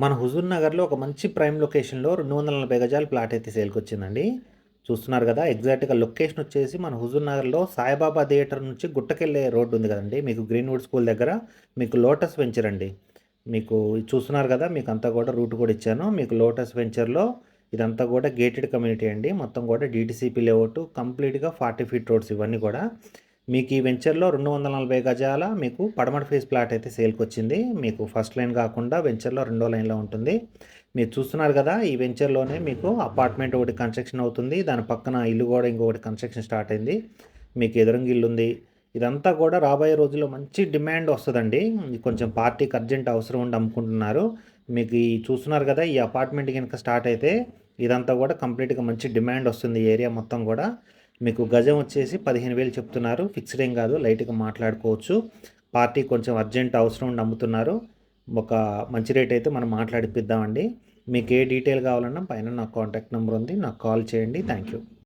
మన హుజూర్ నగర్లో ఒక మంచి ప్రైమ్ లొకేషన్లో రెండు వందల నలభై గజాల ప్లాట్ అయితే సేల్కి వచ్చిందండి. చూస్తున్నారు కదా ఎగ్జాక్ట్గా లొకేషన్ వచ్చేసి మన హుజూర్ నగర్లో సాయిబాబా థియేటర్ నుంచి గుట్టకెళ్ళే రోడ్డు ఉంది కదండి. మీకు గ్రీన్వుడ్ స్కూల్ దగ్గర మీకు లోటస్ వెంచర్ అండి. మీకు చూస్తున్నారు కదా మీకు అంతా కూడా రూట్ కూడా ఇచ్చాను. మీకు లోటస్ వెంచర్లో ఇదంతా కూడా గేటెడ్ కమ్యూనిటీ అండి. మొత్తం కూడా డీటీసీపీ లేఅవుట్ కంప్లీట్గా ఫార్టీ ఫీట్ రోడ్స్ ఇవన్నీ కూడా. మీకు ఈ వెంచర్లో రెండు వందల నలభై గజాల మీకు పడమటి ఫేస్ ప్లాట్ అయితే సేల్కి వచ్చింది మీకు ఫస్ట్ లైన్ కాకుండా వెంచర్లో రెండో లైన్లో ఉంటుంది. మీరు చూస్తున్నారు కదా ఈ వెంచర్లోనే మీకు అపార్ట్మెంట్ ఒకటి కన్స్ట్రక్షన్ అవుతుంది. దాని పక్కన ఇల్లు కూడా ఇంకొకటి కన్స్ట్రక్షన్ స్టార్ట్ అయింది. మీకు ఎదురంగి ఇల్లు ఉంది. ఇదంతా కూడా రాబోయే రోజుల్లో మంచి డిమాండ్ వస్తుందండి. కొంచెం పార్టీకి అర్జెంట్ అవసరం ఉండి అమ్ముకుంటున్నారు. మీకు ఈ చూస్తున్నారు కదా ఈ అపార్ట్మెంట్ కనుక స్టార్ట్ అయితే ఇదంతా కూడా కంప్లీట్గా మంచి డిమాండ్ వస్తుంది ఏరియా మొత్తం కూడా. మీకు గజం వచ్చేసి పదిహేను వేలు చెప్తున్నారు. ఫిక్స్డ్ ఏం కాదు లైట్గా మాట్లాడుకోవచ్చు. పార్టీ కొంచెం అర్జెంట్ అవసరం ఉండి అమ్ముతున్నారు ఒక మంచి రేట్ అయితే మనం మాట్లాడిపిద్దామండి. మీకు ఏ డీటెయిల్ కావాలన్నా పైన నా కాంటాక్ట్ నెంబర్ ఉంది నాకు కాల్ చేయండి. Thank you